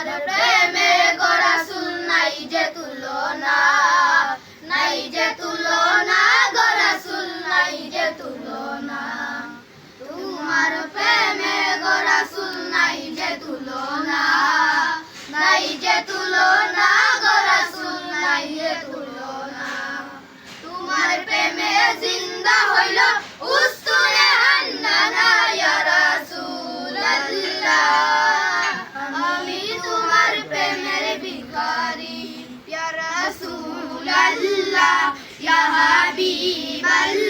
প্রেমে গড়া নাই যে তুলনা নাই যে তুলনা গড়া সুল নাই যে তুলনা তোমার প্রেমে গড়া নাই যে তুলনা নাই যে তুলনা গড়া সুল নাই যে তুলনা তোমার প্রেমে জিন্দা হইল الله يا حبيب الله